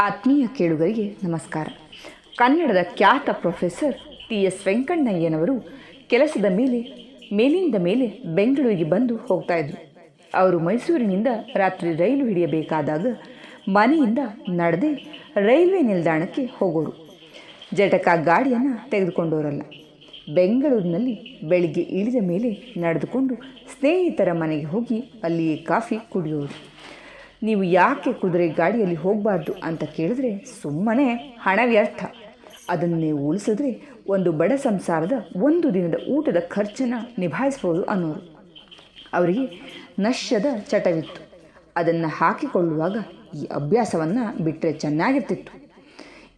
ಆತ್ಮೀಯ ಕೇಳುಗರಿಗೆ ನಮಸ್ಕಾರ. ಕನ್ನಡದ ಖ್ಯಾತ ಪ್ರೊಫೆಸರ್ ಟಿ ಎಸ್ ವೆಂಕಣ್ಣಯ್ಯನವರು ಕೆಲಸದ ಮೇಲೆ, ಮೇಲಿಂದ ಮೇಲೆ ಬೆಂಗಳೂರಿಗೆ ಬಂದು ಹೋಗ್ತಾ ಇದ್ರು. ಅವರು ಮೈಸೂರಿನಿಂದ ರಾತ್ರಿ ರೈಲು ಹಿಡಿಯಬೇಕಾದಾಗ ಮನೆಯಿಂದ ನಡೆದೇ ರೈಲ್ವೆ ನಿಲ್ದಾಣಕ್ಕೆ ಹೋಗೋರು. ಜಟಕ ಗಾಡಿಯನ್ನು ತೆಗೆದುಕೊಂಡವರಲ್ಲ. ಬೆಂಗಳೂರಿನಲ್ಲಿ ಬೆಳಿಗ್ಗೆ ಇಳಿದ ಮೇಲೆ ನಡೆದುಕೊಂಡು ಸ್ನೇಹಿತರ ಮನೆಗೆ ಹೋಗಿ ಅಲ್ಲಿಯೇ ಕಾಫಿ ಕುಡಿಯೋರು. ನೀವು ಯಾಕೆ ಕುದುರೆ ಗಾಡಿಯಲ್ಲಿ ಹೋಗಬಾರ್ದು ಅಂತ ಕೇಳಿದ್ರೆ ಸುಮ್ಮನೆ ಹಣ ವ್ಯರ್ಥ. ಅದನ್ನೇ ಉಳಿಸಿದ್ರೆ ಒಂದು ಬಡ ಸಂಸಾರದ ಒಂದು ದಿನದ ಊಟದ ಖರ್ಚನ್ನು ನಿಭಾಯಿಸ್ಬೋದು ಅನ್ನೋರು. ಅವರಿಗೆ ನಶ್ಯದ ಚಟವಿತ್ತು. ಅದನ್ನು ಹಾಕಿಕೊಳ್ಳುವಾಗ ಈ ಅಭ್ಯಾಸವನ್ನು ಬಿಟ್ಟರೆ ಚೆನ್ನಾಗಿರ್ತಿತ್ತು.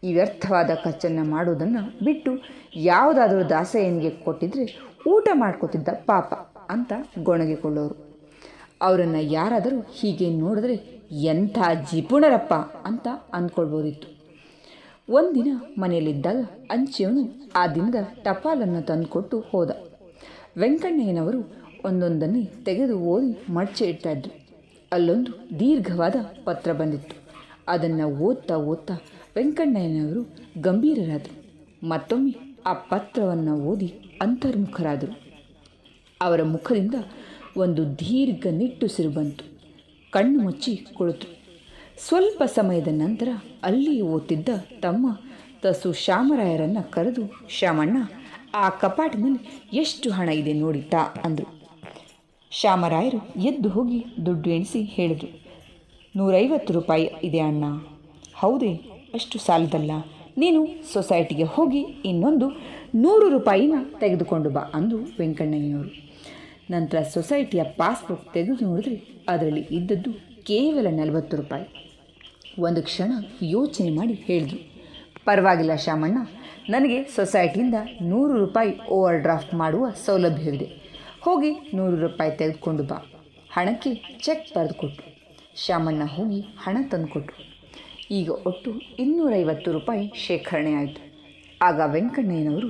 ಈ ವ್ಯರ್ಥವಾದ ಖರ್ಚನ್ನು ಮಾಡೋದನ್ನು ಬಿಟ್ಟು ಯಾವುದಾದರೂ ದಾಸಯ್ಯನಿಗೆ ಕೊಟ್ಟಿದ್ರೆ ಊಟ ಮಾಡ್ಕೋತಿದ್ದ ಪಾಪ ಅಂತ ಗೊಣಗಿಕೊಳ್ಳೋರು. ಅವರನ್ನು ಯಾರಾದರೂ ಹೀಗೆ ನೋಡಿದ್ರೆ ಎಂಥ ಜಿಪುಣರಪ್ಪ ಅಂತ ಅಂದ್ಕೊಳ್ಬೋದಿತ್ತು ಒಂದಿನ ಮನೆಯಲ್ಲಿದ್ದಾಗ ಅಂಚೆಯವನು ಆ ದಿನದ ಟಪಾಲನ್ನು ತಂದುಕೊಟ್ಟು ಹೋದ. ವೆಂಕಣ್ಣಯ್ಯನವರು ಒಂದೊಂದನ್ನೇ ತೆಗೆದು ಓದಿ ಮಡಚೆ ಇಡ್ತಾ ಇದ್ರು. ಅಲ್ಲೊಂದು ದೀರ್ಘವಾದ ಪತ್ರ ಬಂದಿತ್ತು. ಅದನ್ನು ಓದ್ತಾ ಓದ್ತಾ ವೆಂಕಣ್ಣಯ್ಯನವರು ಗಂಭೀರರಾದರು. ಮತ್ತೊಮ್ಮೆ ಆ ಪತ್ರವನ್ನು ಓದಿ ಅಂತರ್ಮುಖರಾದರು. ಅವರ ಮುಖದಿಂದ ಒಂದು ದೀರ್ಘ ನಿಟ್ಟುಸಿರು ಬಂತು. ಕಣ್ಣು ಮುಚ್ಚಿ ಕುಳಿತು. ಸ್ವಲ್ಪ ಸಮಯದ ನಂತರ ಅಲ್ಲಿ ಓದ್ತಿದ್ದ ತಮ್ಮ ತಸು ಶ್ಯಾಮರಾಯರನ್ನು ಕರೆದು, ಶ್ಯಾಮಣ್ಣ, ಆ ಕಪಾಟಿನಲ್ಲಿ ಎಷ್ಟು ಹಣ ಇದೆ ನೋಡಿತಾ ಅಂದರು. ಶ್ಯಾಮರಾಯರು ಎದ್ದು ಹೋಗಿ ದುಡ್ಡು ಎಣಿಸಿ ಹೇಳಿದರು. ನೂರೈವತ್ತು ರೂಪಾಯಿ ಇದೆ ಅಣ್ಣ. ಹೌದೇ, ಅಷ್ಟು ಸಾಲದಲ್ಲ. ನೀನು ಸೊಸೈಟಿಗೆ ಹೋಗಿ ಇನ್ನೊಂದು ನೂರು ರೂಪಾಯಿನ ತೆಗೆದುಕೊಂಡು ಬಾ ಅಂದು ವೆಂಕಣ್ಣಯ್ಯನವರು. ನಂತರ ಸೊಸೈಟಿಯ ಪಾಸ್ಬುಕ್ ತೆಗೆದು ನೋಡಿದ್ರೆ ಅದರಲ್ಲಿ ಇದ್ದದ್ದು ಕೇವಲ ನಲವತ್ತು ರೂಪಾಯಿ. ಒಂದು ಕ್ಷಣ ಯೋಚನೆ ಮಾಡಿ ಹೇಳಿದ್ರು, ಪರವಾಗಿಲ್ಲ ಶಾಮಣ್ಣ ನನಗೆ ಸೊಸೈಟಿಯಿಂದ ನೂರು ರೂಪಾಯಿ ಓವರ್ ಡ್ರಾಫ್ಟ್ ಮಾಡುವ ಸೌಲಭ್ಯವಿದೆ. ಹೋಗಿ ನೂರು ರೂಪಾಯಿ ತೆಗೆದುಕೊಂಡು ಬಾ. ಹಣಕ್ಕೆ ಚೆಕ್ ಬರೆದುಕೊಟ್ಟು. ಶಾಮಣ್ಣ ಹೋಗಿ ಹಣ ತಂದುಕೊಟ್ರು. ಈಗ ಒಟ್ಟು ಇನ್ನೂರೈವತ್ತು ರೂಪಾಯಿ ಶೇಖರಣೆ ಆಯಿತು. ಆಗ ವೆಂಕಣ್ಣಯ್ಯನವರು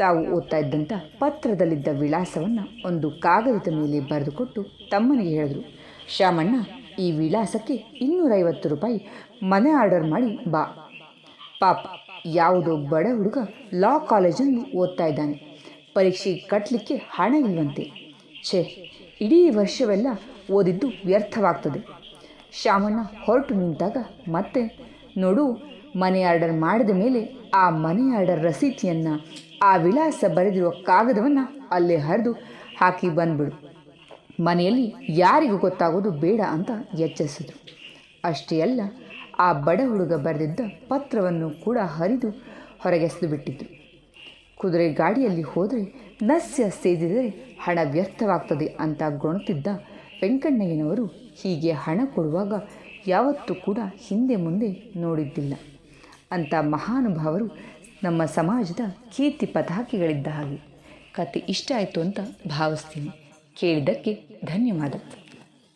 ತಾವು ಓದ್ತಾ ಇದ್ದಂಥ ಪತ್ರದಲ್ಲಿದ್ದ ವಿಳಾಸವನ್ನು ಒಂದು ಕಾಗದದ ಮೇಲೆ ಬರೆದುಕೊಟ್ಟು ತಮ್ಮನಿಗೆ ಹೇಳಿದ್ರು. ಶ್ಯಾಮಣ್ಣ, ಈ ವಿಳಾಸಕ್ಕೆ ಇನ್ನೂರೈವತ್ತು ರೂಪಾಯಿ ಮನೆ ಆರ್ಡರ್ ಮಾಡಿ ಬಾ. ಪಾಪ, ಯಾವುದೋ ಬಡ ಹುಡುಗ ಲಾ ಕಾಲೇಜಲ್ಲಿ ಓದ್ತಾ ಇದ್ದಾನೆ. ಪರೀಕ್ಷೆ ಕಟ್ಟಲಿಕ್ಕೆ ಹಣ ಇಲ್ವಂತೆ. ಛೇ, ಇಡೀ ವರ್ಷವೆಲ್ಲ ಓದಿದ್ದು ವ್ಯರ್ಥವಾಗ್ತದೆ. ಶ್ಯಾಮಣ್ಣ ಹೊರಟು ನಿಂತಾಗ ಮತ್ತೆ, ನೋಡು ಮನೆ ಆರ್ಡರ್ ಮಾಡಿದ ಮೇಲೆ ಆ ಮನಿ ಆರ್ಡರ್ ರಸೀತಿಯನ್ನು ಆ ವಿಳಾಸ ಬರೆದಿರುವ ಕಾಗದವನ್ನು ಅಲ್ಲೇ ಹರಿದು ಹಾಕಿ ಬಂದ್ಬಿಡು. ಮನೆಯಲ್ಲಿ ಯಾರಿಗೂ ಗೊತ್ತಾಗೋದು ಬೇಡ ಅಂತ ಎಚ್ಚರಿಸಿದ್ರು. ಅಷ್ಟೇ ಅಲ್ಲ, ಆ ಬಡ ಹುಡುಗ ಬರೆದಿದ್ದ ಪತ್ರವನ್ನು ಕೂಡ ಹರಿದು ಹೊರಗೆಸೆದು ಬಿಟ್ಟಿದ್ರು. ಕುದುರೆ ಗಾಡಿಯಲ್ಲಿ ಹೋದರೆ ನಸ್ಯ ಸೇದಿದರೆ ಹಣ ವ್ಯರ್ಥವಾಗ್ತದೆ ಅಂತ ಗೊಣುತ್ತಿದ್ದ ವೆಂಕಣ್ಣಯ್ಯನವರು ಹೀಗೆ ಹಣ ಕೊಡುವಾಗ ಯಾವತ್ತೂ ಕೂಡ ಹಿಂದೆ ಮುಂದೆ ನೋಡಿದ್ದಿಲ್ಲ. ಅಂಥ ಮಹಾನುಭಾವರು ನಮ್ಮ ಸಮಾಜದ ಕೀರ್ತಿ ಪತಾಕೆಗಳಿದ್ದ ಹಾಗೆ. ಕತೆ ಇಷ್ಟ ಆಯಿತು ಅಂತ ಭಾವಿಸ್ತೀನಿ. ಕೇಳಿದ್ದಕ್ಕೆ ಧನ್ಯವಾದ